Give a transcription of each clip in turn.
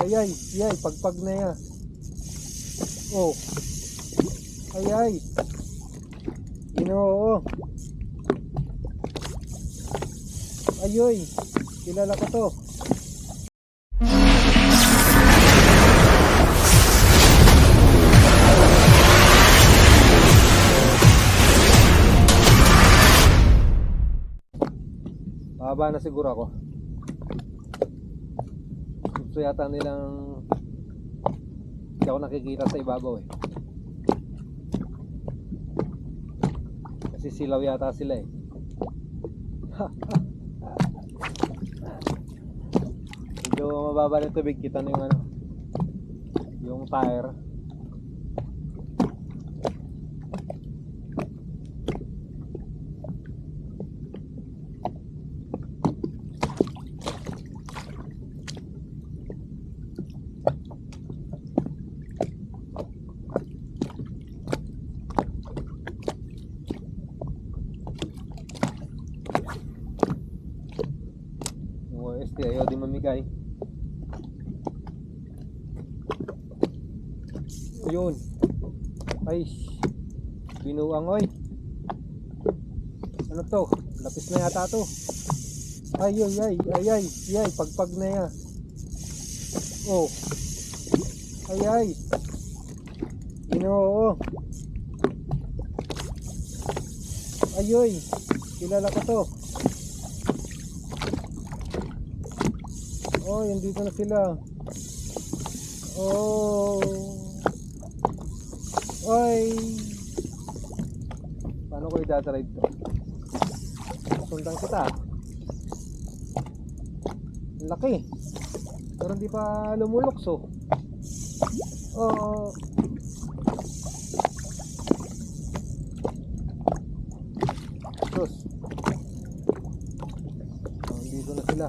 ay, ay, ay, pagpag na yan. Oh. Ay, ay. Ginoo. Ayoy, kilala ko to. Baba na siguro ako. Gusto yata nilang hindi ako nakikita sa ibabaw eh. Kasi silaw yata sila eh. Medyo mababa na tubig. Kita na yung ano. Yung tire. Yung OST ayaw din mamigay. Ayun. Ay. Binuang oy. Ano to? Lapis na yata to. Ay ay ay ay ay ay pagpag na yan. Oh. Ay ay. Ginoo. Ayoy. Kilala ko to. Oh, yan dito na sila. Oh. Oy. Paano ko i-drive to? Sundan kita. Laki. Pero hindi pa lumulokso. Oh. Sus. Oh, dito na sila.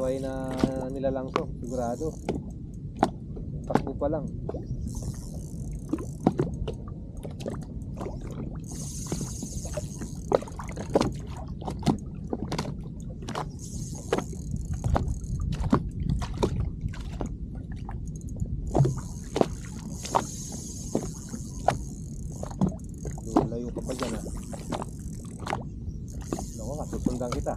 Pasaway na nila lang to, sigurado. Takbo pa lang. Layo ka pa dyan ah. Naku, kasusundan kita.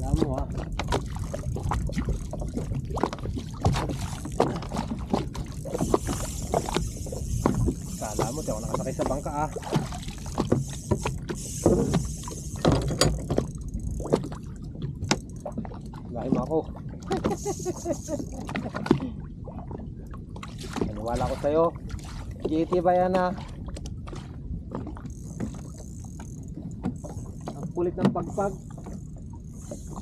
Alam mo ah. Kala mo, di ako nakasakay sa bangka ah. Lahi mo ako. Naniwala ko sa'yo. GT ba yan ah? Ang kulit ng pagpag.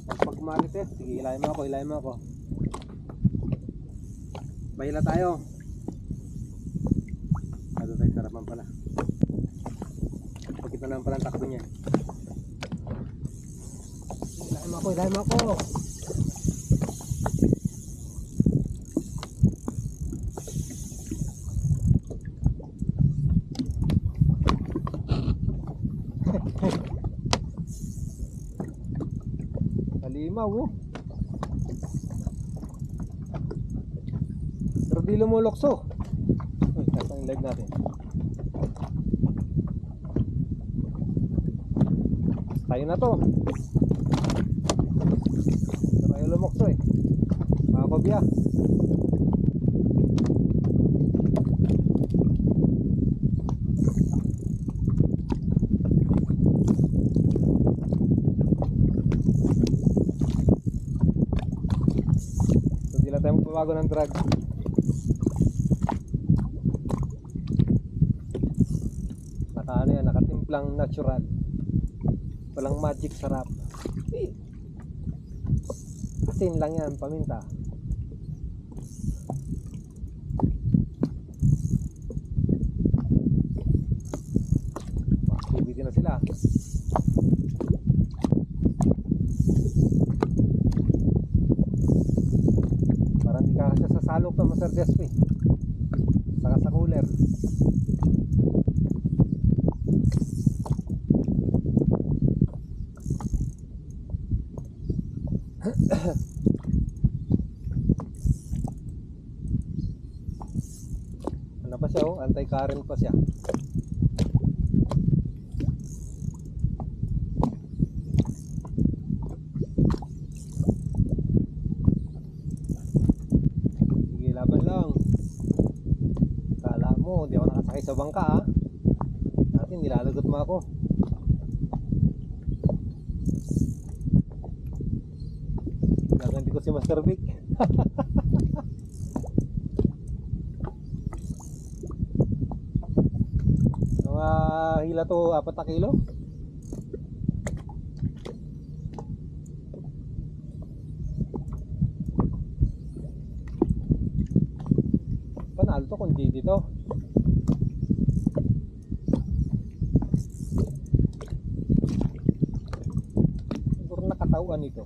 Pagpag marites. Sige, ilahin mo ako, ilahin mo ako. Bahila tayo. Ano tayo sarapan pala. Pagkita naman pala ang takbo niya. Ilahin mo ako, ilahin mo ako. Kalimaw oh. Pero di lumulokso. Uy, tapos ang live natin. Tayo na to. Pero ayaw lumokso eh. Mga kobya. So, di lang tayo magbabago ng drug. Naka ano yan, nakatimplang natural. Walang magic sarap. Asin lang yan, paminta. Activity na sila. Kasi sa salok na Master Despi. Saka sa cooler. ano pa siya oh, anti-current pa siya. Sige, laban lang. Kala mo, di ako nakasakay sa bangka ha. Dati nilalagot mo ako. Gaganti ko si Master Vic. Mga hila to, apat na kilo. Panalo to kung di dito. Siguro nakatawan ito.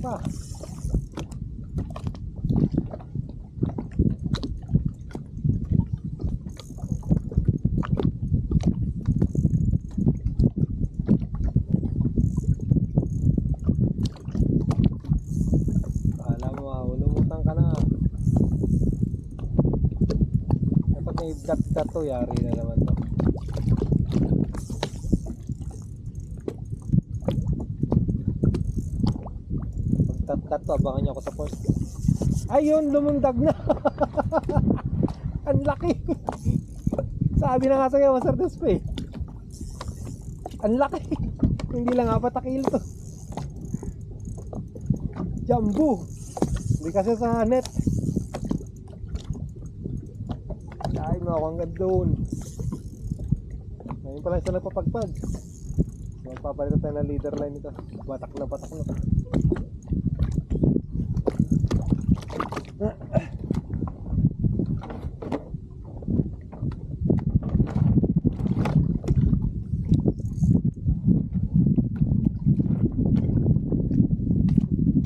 Pa. Mo ah, may dot-dot to, yari na naman to. Abangan niyo ako sa port. Ayun, lumundag na. Ang laki. Sabi na nga sa'yo, Master Despe. Ang laki. Hindi lang apat na kilo to. Jumbo. Hindi kasi sa net. Ay, mga ako hanggang doon. Ngayon pala isa nagpapagpag. Magpapalit tayo ng leader line ito. Batak na batak na.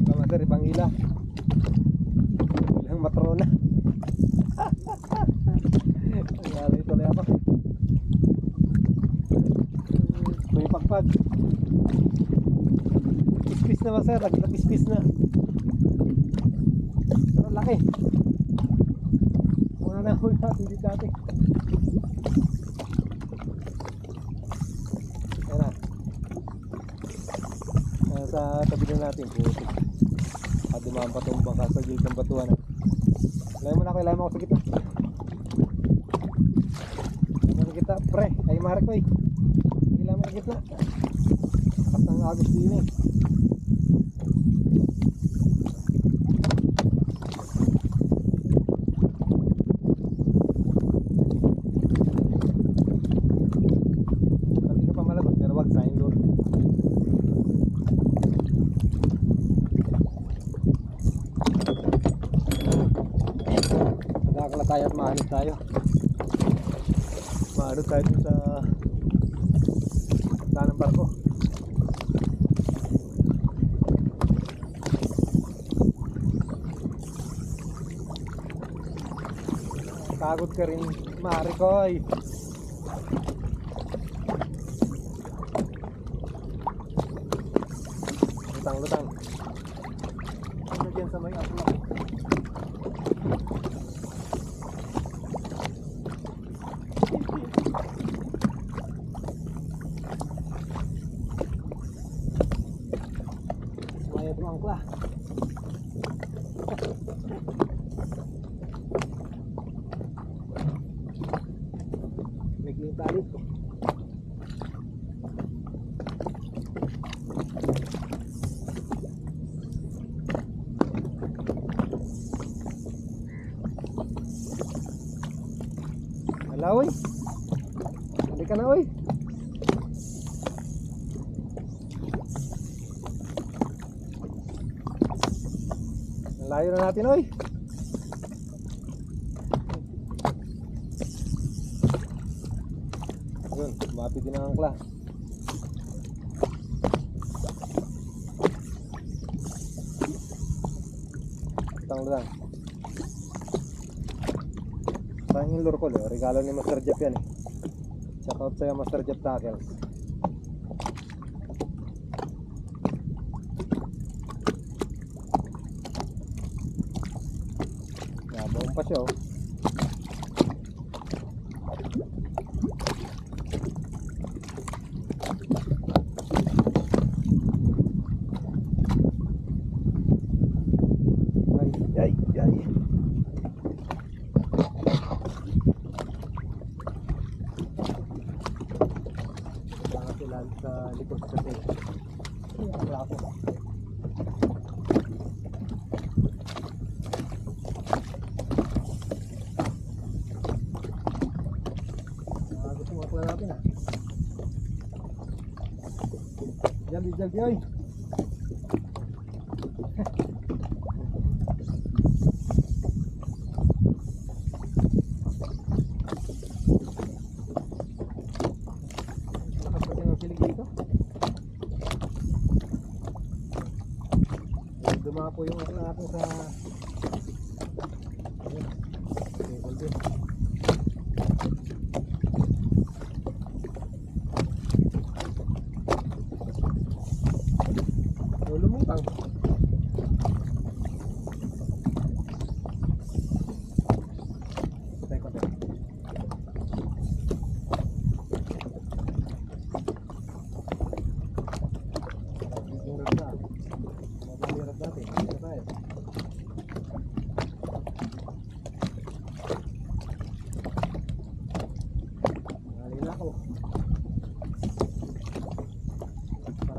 Kamasar, ibang hila. Ilang matrona. Nangyari tuloy ako. May pagpag. Pispis na masar, naglapispis na. Pero laki. Mga nahuli natin dito dati. Ayan na. Ayan sa tabi na natin. Putik. At dumaan pa itong bangka sa gilid ng batuan. Layan mo na ako, layan mo ako sa gitna. Layan mo sa gitna, pre. Ay, maharap ko eh. Layan mo sa gitna. Lakas ng agos din eh. Pati ka pa malagot, pero wag sign lure. Nakakala tayo mahanap tayo. Sa tanang barko. Pagod ka rin, Mari Koy. Lutang, lutang. Ano dyan sa may aplak? Maya itong angkla. Naging tali. Alaw eh. Hindi Teka na, oy. Layo na natin, oy. Yun, lumapit din ang angkla. Tang lang. Sayang yung lure ko, eh. regalo ni Master Jeff yan eh. Shout out sa'yo Master Jeff Tackles. Yabaw pa siya oh. Ay, ay, ay. Kaya sila sa likod sa tape. Ay, wala ako. Pala natin ah. Jaldi, jaldi, oy. Lakas pati ng silig dito. Ayun, Dumapo yung ako natin sa Ayun, table din. Oh, lumutang. Patay ko tayo. Yung rod na. Mabali yung rod natin. Dito tayo. Nalila ko. Para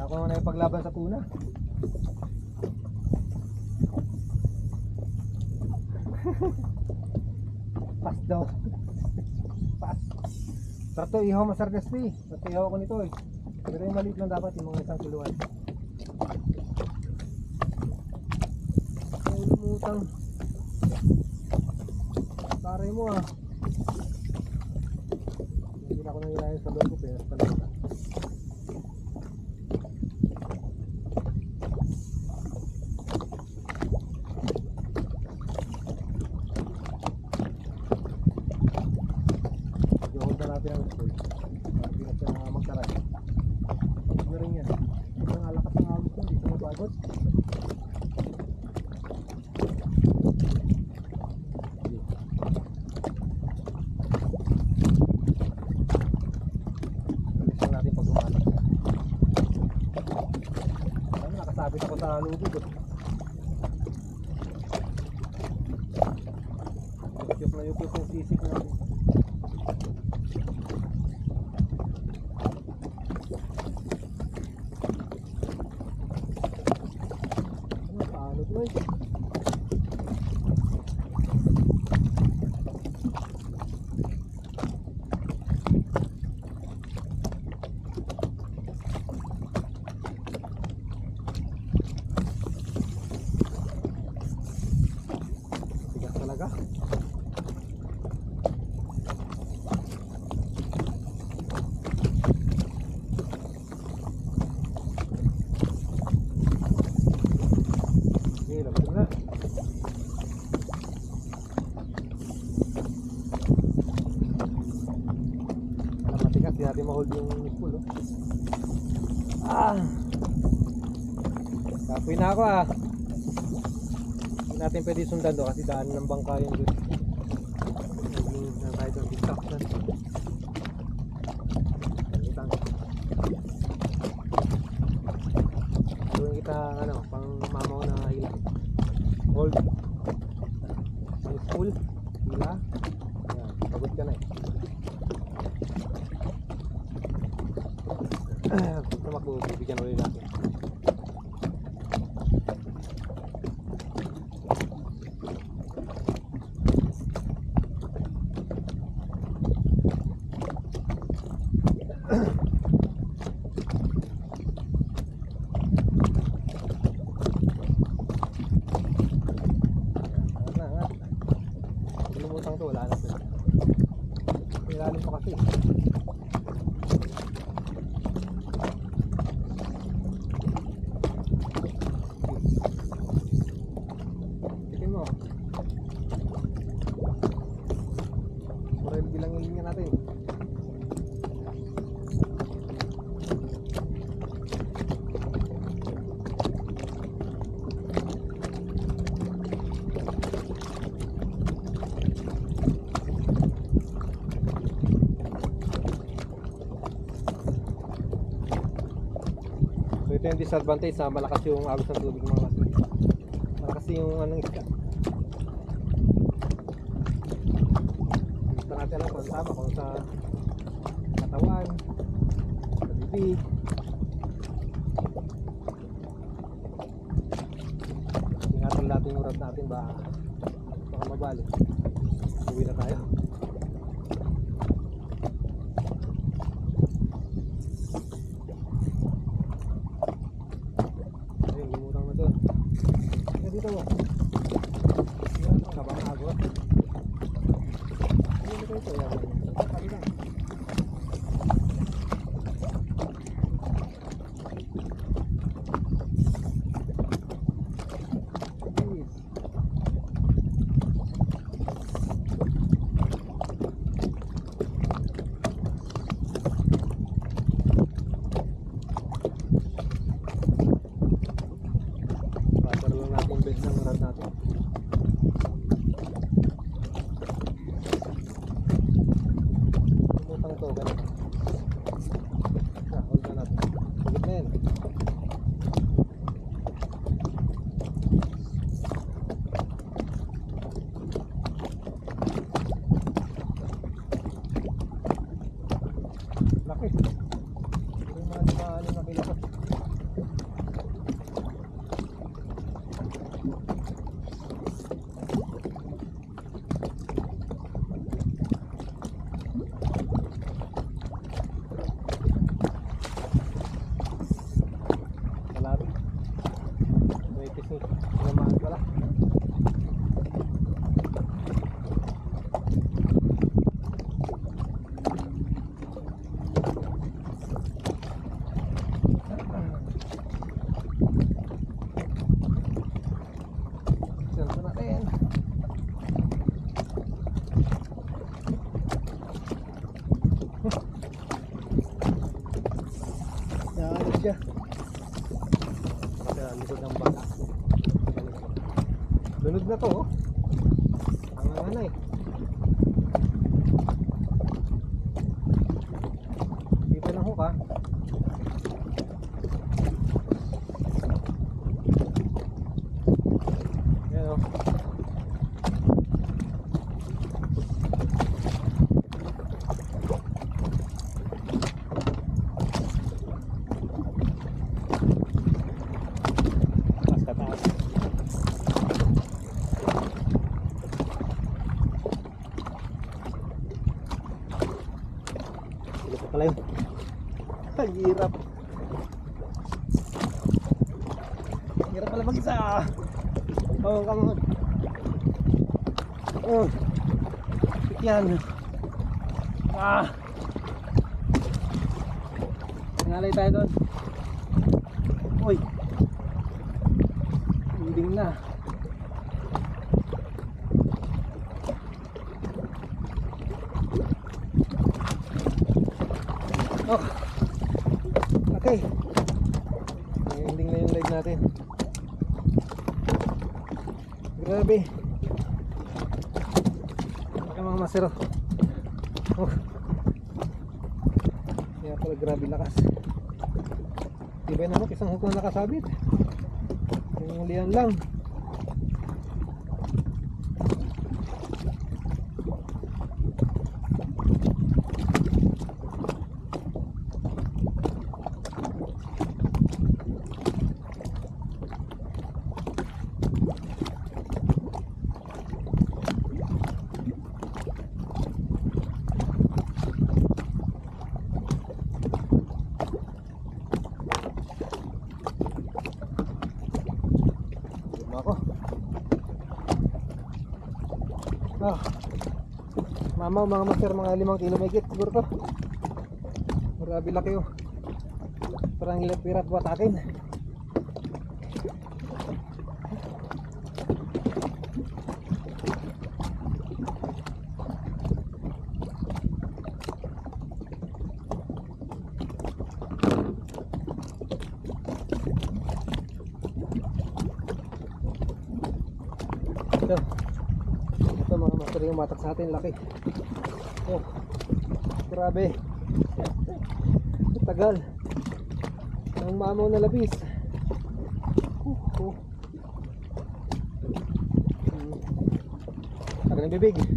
ako naman ay paglaban sa tuna. Sarto ihaw masargas pa eh. Sarto ihaw ako nito eh. Pero yung maliit lang dapat yung mga isang kiluan. Ay, lumutang. Taray mo ah. Hindi na ako nangyayari sa loob ko pero talaga. I-hold na natin ang school. Hindi na siya magtaray. Ano rin yan? Ang alakas ng agos ko, hindi siya mapagod. Sige. Alis lang natin pag umalas. Ano, nakasabit ako sa lubid. Oh. Yukyok na yukyok yung sisik natin. Ano, paano to eh? Tigas talaga. Sige, labas mo na. Para matigas, ma-hold yung spool. Oh. Ah! Kapoy na ako ah. Hindi natin pwede sundan doon kasi daan ng bangka yung doon. Naging na tayo doon, distraction. Kalitan. Gawin kita ano, pang mamaw na ilang. Hold. Pang spool. Hila. Ayan, pagod ka na eh. Pag tumakbo, bibigyan ulit natin. Angat na, angat. To, wala na sila. Ilalim pa kasi. Tikin mo. Murel bilang yung linya natin. So ito yung disadvantage sa malakas yung agos ng tubig mga kasi. Malakas yung anong isda. Gusto natin alam kung tama kung sa katawan, sa bibig. Ingatan natin yung rod natin ba baka mabali. Uwi na tayo. Ayun, lumutang na doon. Kaya dito mo. Yan ang kabang agos. Ayun, hirap. Hirap pala mag-isa. Oh, come on. Oh. Yan. Ah. Nangalay tayo doon. Uy. Ending na. Oh. Okay. Ending na yung live natin. Grabe. Baka mga masero. Oh. Kaya pala grabe lakas. Ibay na hook, isang hook na nakasabit. Yung liyan lang. Mamaw mga master, mga limang kilo may siguro to. Grabe laki oh. Parang ilang pirat watakin. Ito. Ito mga master yung matak sa atin, laki. Oh. Grabe. Tagal. Ang mamaw na labis. Uh. Hmm. Tagal ng bibig.